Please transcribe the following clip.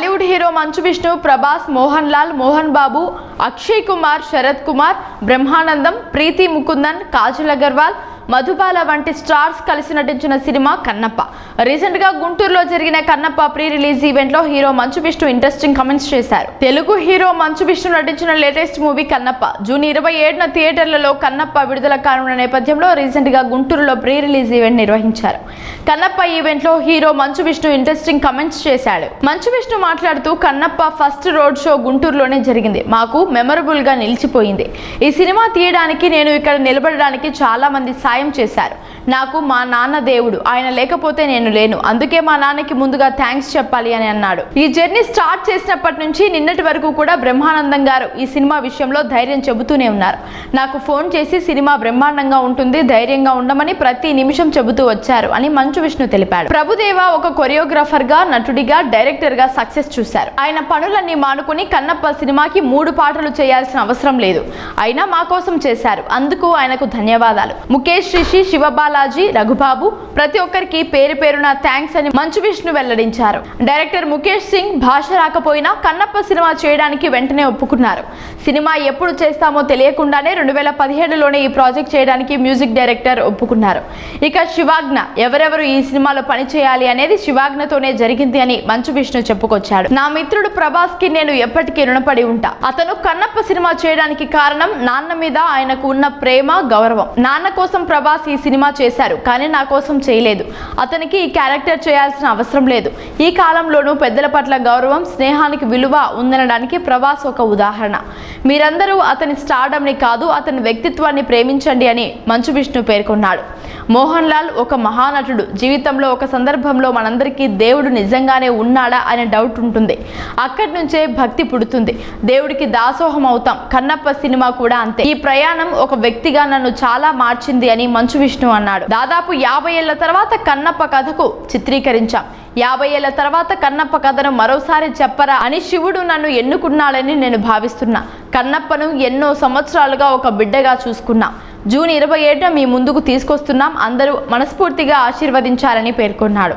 Bollywood hero Manchu Vishnu Prabhas Mohan Lal Mohan Babu Akshay Kumar Sarath Kumar Brahmanandam ప్రీతి ముకుందన్ కాజల్ అగర్వాల్ మధుబాల వంటి stars కలిసి నటించిన సినిమా కన్నప్ప. రీసెంట్గా గుంటూరులో జరిగిన కన్నప్ప ప్రీ రిలీజ్ ఈవెంట్లో hero Manchu Vishnu interesting comments చేశారు. తెలుగు హీరో మంచు విష్ణు నటించిన లేటెస్ట్ మూవీ కన్నప్ప. జూన్ ఇరవై ఏడున థియేటర్లలో కన్నప్ప విడుదల కానున్న నేపథ్యంలో రీసెంట్గా గుంటూరులో ప్రీ రిలీజ్ ఈవెంట్ నిర్వహించారు. కన్నప్ప ఈవెంట్లో hero Manchu Vishnu interesting comments చేశాడు. మంచు విష్ణు మాట్లాడుతూ కన్నప్ప ఫస్ట్ రోడ్ షో గుంటూరులోనే జరిగింది. మాకు మెమరబుల్గా నిలిచిపోయింది. ఈ సినిమా తీయడానికి నేను ఇక్కడ నిలబడడానికి చాలా మంది సాయం చేశారు. నాకు మా నాన్న దేవుడు ఆయన లేకపోతే నేను లేను. అందుకే మా నాన్నకి ముందుగా థ్యాంక్స్ చెప్పాలి అని అన్నాడు. ఈ జర్నీ స్టార్ట్ చేసినప్పటి నుంచి నిన్నటి వరకు కూడా బ్రహ్మానందం గారు ఈ సినిమా విషయంలో ధైర్యం చెబుతూనే ఉన్నారు. నాకు ఫోన్ చేసి సినిమా బ్రహ్మాండంగా ఉంటుంది ధైర్యంగా ఉండమని ప్రతి నిమిషం చెబుతూ వచ్చారు అని మంచు విష్ణు తెలిపాడు. ప్రభుదేవ ఒక కొరియోగ్రాఫర్గా నటుడిగా డైరెక్టర్గా సక్సెస్ చూశారు. ఆయన పనులన్నీ మానుకుని కన్నప్ప సినిమాకి మూడు పాటలు చేయాల్సిన అవసరం లేదు. అయినా మా కోసం చేశారు. అందుకు ఆయనకు ధన్యవాదాలు. ముఖేష్ రిషి శివబాలాజీ రఘుబాబు ప్రతి ఒక్కరికి పేరు పేరున థ్యాంక్స్ అని మంచు విష్ణు వెల్లడించారు. డైరెక్టర్ ముఖేష్ సింగ్ భాష రాకపోయినా కన్నప్ప సినిమా చేయడానికి వెంటనే ఒప్పుకున్నారు. సినిమా ఎప్పుడు చేస్తామో తెలియకుండానే రెండు వేల పదిహేడులోనే ఈ ప్రాజెక్ట్ చేయడానికి మ్యూజిక్ డైరెక్టర్ ఒప్పుకున్నారు. ఇక శివాజ్ఞ ఎవరెవరు ఈ సినిమాలో పని చేయాలి అనేది శివాజ్ఞతోనే జరిగింది అని మంచు విష్ణు చెప్పుకొచ్చాడు. నా మిత్రుడు ప్రభాస్కి నేను ఎప్పటికీ రుణపడి ఉంటా. అతను కన్నప్ప సినిమా చేయడానికి కారణం నాన్న మీద ఆయనకు ఉన్న ప్రేమ గౌరవం. నాన్న కోసం ప్రభాస్ ఈ సినిమా చేశారు కానీ నా కోసం చేయలేదు. అతనికి ఈ క్యారెక్టర్ చేయాల్సిన అవసరం లేదు. ఈ కాలంలోనూ పెద్దల పట్ల గౌరవం స్నేహానికి విలువ ఉందనడానికి ప్రభాస్ ఒక ఉదాహరణ. మీరందరూ అతని స్టార్డమ్ని కాదు అతని వ్యక్తిత్వాన్ని ప్రేమించండి అని మంచు విష్ణు పేర్కొన్నాడు. మోహన్ లాల్ ఒక మహానటుడు. జీవితంలో ఒక సందర్భంలో మనందరికీ దేవుడు నిజంగానే ఉన్నాడా అనే డౌట్ ఉంటుంది. అక్కడి నుంచే భక్తి పుడుతుంది. దేవుడికి దాసోహం అవుతాం. కన్నప్ప సినిమా కూడా అంతే. ఈ ప్రయాణం ఒక వ్యక్తిగా నన్ను చాలా మార్చింది అని అని మంచు విష్ణు అన్నాడు. దాదాపు యాభై ఏళ్ళ తర్వాత కన్నప్ప కథకు చిత్రీకరించాం. యాభై ఏళ్ళ తర్వాత కన్నప్ప కథను మరోసారి చెప్పరా అని శివుడు నన్ను ఎన్నుకున్నాడని నేను భావిస్తున్నా. కన్నప్పను ఎన్నో సంవత్సరాలుగా ఒక బిడ్డగా చూసుకున్నా. జూన్ ఇరవై ఏడున మీ ముందుకు తీసుకొస్తున్నాం. అందరూ మనస్ఫూర్తిగా ఆశీర్వదించాలని పేర్కొన్నాడు.